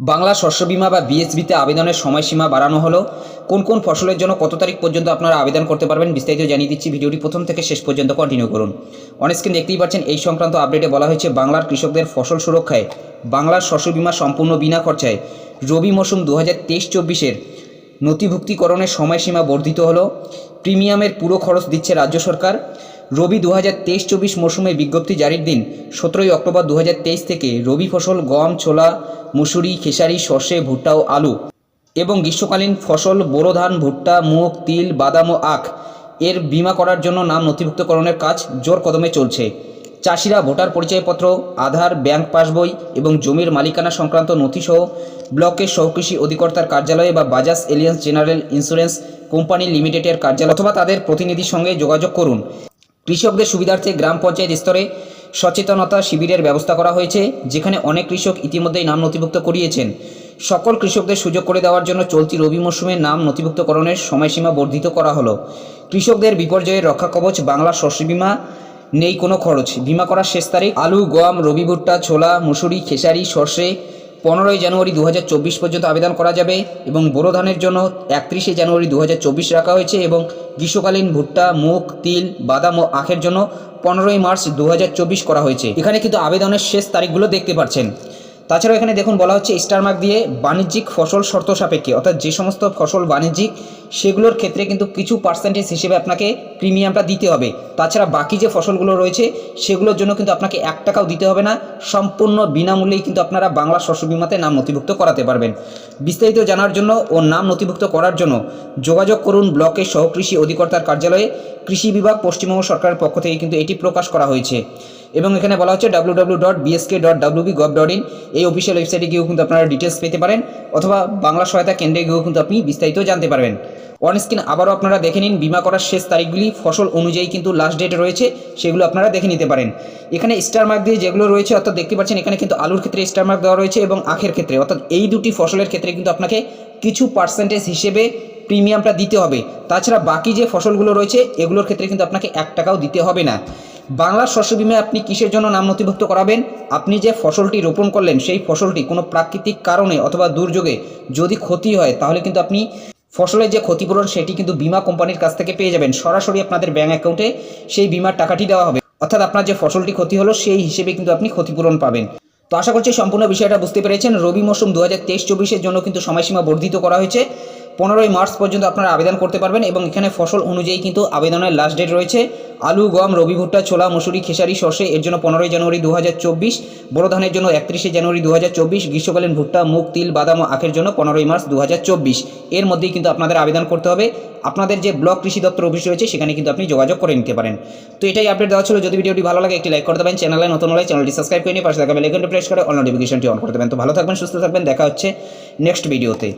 বাংলা শস্য বিমা বা বিএসবিতে আবেদনের সময়সীমা বাড়ানো হলো। কোন কোন ফসলের জন্য কত তারিখ পর্যন্ত আপনারা আবেদন করতে পারবেন বিস্তারিত জানিয়ে দিচ্ছি ভিডিওটি প্রথম থেকে শেষ পর্যন্ত কন্টিনিউ করুন। অনেক স্ক্রিন দেখতেই পাচ্ছেন, এই সংক্রান্ত আপডেটে বলা হয়েছে, বাংলার কৃষকদের ফসল সুরক্ষায়, বাংলার শস্য বিমা সম্পূর্ণ বিনা খরচায়, রবি মৌসুম দু হাজার তেইশ চব্বিশের নথিভুক্তিকরণের সময়সীমা বর্ধিত হলো। প্রিমিয়ামের পুরো খরচ দিচ্ছে রাজ্য সরকার। রবি দু হাজার তেইশ চব্বিশ মৌসুমে বিজ্ঞপ্তি জারির দিন সতেরোই অক্টোবর দু হাজার তেইশ থেকে রবি ফসল গম, ছোলা, মুসুরি, খেসারি, সর্ষে, ভুট্টা ও আলু এবং গ্রীষ্মকালীন ফসল বোরো ধান, ভুট্টা, মুগ, তিল, বাদাম ও আখ এর বিমা করার জন্য নাম নথিভুক্তকরণের কাজ জোর কদমে চলছে। চাষিরা ভোটার পরিচয়পত্র, আধার, ব্যাংক পাসবই এবং জমির মালিকানা সংক্রান্ত নথিসহ ব্লকের সহকৃষি অধিকর্তার কার্যালয়ে বা Bajaj Allianz general insurance company লিমিটেডের কার্যালয় অথবা তাদের প্রতিনিধির সঙ্গে যোগাযোগ করুন। কৃষকদের সুবিধার্থে গ্রাম পঞ্চায়েত স্তরে সচেতনতা শিবিরের ব্যবস্থা করা হয়েছে, যেখানে অনেক কৃষক ইতিমধ্যেই নাম নথিভুক্ত করিয়েছেন। সকল কৃষকদের সুযোগ করে দেওয়ার জন্য চলতি রবি মরশুমে নাম নথিভুক্তকরণের সময়সীমা বর্ধিত করা হলো। কৃষকদের বিপর্যয়ের রক্ষা কবচ, বাংলা শস্য বিমা নেই কোনো খরচ। বিমা করার শেষ তারিখ আলু, গম, রবি ভুট্টা, ছোলা, মুসুরি, খেসারি, সর্ষে পনেরোই জানুয়ারি দু হাজার চব্বিশ পর্যন্ত আবেদন করা যাবে এবং বোরো ধানের জন্য একত্রিশে জানুয়ারি দু হাজার চব্বিশ রাখা হয়েছে এবং গ্রীষ্মকালীন ভুট্টা, মুগ, তিল, বাদাম ও আখের জন্য পনেরোই মার্চ দু হাজার চব্বিশ করা হয়েছে। এখানে কিন্তু আবেদনের শেষ তারিখগুলো দেখতে পাচ্ছেন তাছাড়াও এখানে দেখুন বলা হচ্ছে স্টার মার্ক দিয়ে বাণিজ্যিক ফসল শর্ত সাপেক্ষে, অর্থাৎ যে সমস্ত ফসল বাণিজ্যিক, সেগুলোর ক্ষেত্রে কিন্তু কিছু পার্সেন্টেজ হিসেবে আপনাকে প্রিমিয়ামটা দিতে হবে। তাছাড়া বাকি যে ফসলগুলো রয়েছে, সেগুলোর জন্য কিন্তু আপনাকে এক টাকাও দিতে হবে না, সম্পূর্ণ বিনামূল্যেই কিন্তু আপনারা বাংলা শস্য বিমাতে নাম নথিভুক্ত করাতে পারবেন। বিস্তারিত জানার জন্য ও নাম নথিভুক্ত করার জন্য যোগাযোগ করুন ব্লকের সহকৃষি অধিকর্তার কার্যালয়ে, কৃষি বিভাগ, পশ্চিমবঙ্গ সরকারের পক্ষ থেকে কিন্তু এটি প্রকাশ করা হয়েছে। এবং এখানে বলা হচ্ছে W W dot BSK dot WB gov dot in এই অফিসিয়াল ওয়েবসাইটে গিয়েও কিন্তু আপনারা ডিটেলস পেতে পারেন অথবা বাংলা সহায়তা কেন্দ্রে গিয়েও কিন্তু আপনি বিস্তারিত জানতে পারবেন। অন স্ক্রিন আবারও আপনারা দেখে নিন বিমা করার শেষ তারিখগুলি, ফসল অনুযায়ী কিন্তু লাস্ট ডেট রয়েছে, সেগুলো আপনারা দেখে নিতে পারেন। এখানে স্টার মার্ক দিয়ে যেগুলো রয়েছে, অর্থাৎ দেখতে পাচ্ছেন এখানে কিন্তু আলুর ক্ষেত্রে স্টার মার্ক দেওয়া রয়েছে এবং আখের ক্ষেত্রে। অর্থাৎ এই দুটি ফসলের ক্ষেত্রে কিন্তু আপনাকে কিছু পার্সেন্টেজ হিসেবে প্রিমিয়ামটা দিতে হবে। তাছাড়া বাকি যে ফসলগুলো রয়েছে, এগুলোর ক্ষেত্রে কিন্তু আপনাকে এক টাকাও দিতে হবে না। বাংলা শস্য বিমায় আপনি কিসের জন্য নাম নথিভুক্ত করাবেন? আপনি যে ফসলটি রোপণ করলেন, সেই ফসলটি কোনো প্রাকৃতিক কারণে অথবা দুর্যোগে যদি ক্ষতি হয়, তাহলে কিন্তু আপনি ফসলের যে ক্ষতিপূরণ, সেটি কিন্তু বিমা কোম্পানির কাছ থেকে পেয়ে যাবেন। সরাসরি আপনাদের ব্যাঙ্ক অ্যাকাউন্টে সেই বিমার টাকাটি দেওয়া হবে। অর্থাৎ আপনার যে ফসলটি ক্ষতি হলো, সেই হিসেবে কিন্তু আপনি ক্ষতিপূরণ পাবেন। তো আশা করছি সম্পূর্ণ বিষয়টা বুঝতে পেরেছেন। রবি মৌসুম দু হাজার তেইশ চব্বিশের জন্য কিন্তু সময়সীমা বর্ধিত করা হয়েছে। পনেরোই মার্চ পর্যন্ত আপনারা আবেদন করতে পারবেন এবং এখানে ফসল অনুযায়ী কিন্তু আবেদনের লাস্ট ডেট রয়েছে। আলু, গম, রবি ভুট্টা, ছোলা, মুসুরি, খেসারি, সর্ষে, এর জন্য পনেরোই জানুয়ারি দু হাজার চব্বিশ, বড়ো ধানের জন্য একত্রিশে জানুয়ারি দু হাজার চব্বিশ, গ্রীষ্মকালীন ভুট্টা, মুগ, তিল, বাদাম ও আখের জন্য পনেরোই মার্চ দু হাজার চব্বিশ। এর মধ্যেই কিন্তু আপনাদের আবেদন করতে হবে। আপনাদের যে ব্লক কৃষি দপ্তর অফিস রয়েছে, সেখানে কিন্তু আপনি যোগাযোগ করে নিতে পারেন। তো এটাই আপডেট দেওয়া ছিল। যদি ভিডিওটি ভালো লাগে, একটি লাইক করে দেবেন। চ্যানেলে নতুন হলে চ্যানেলটি সাবস্ক্রাইব করে নিয়ে পাশে থাকা বেলাইকনটি প্রেস করে অল নোটিফিকেশনটি অন করে দেবেন। তো ভালো থাকবেন, সুস্থ থাকবেন। দেখা হচ্ছে নেক্সট ভিডিওতে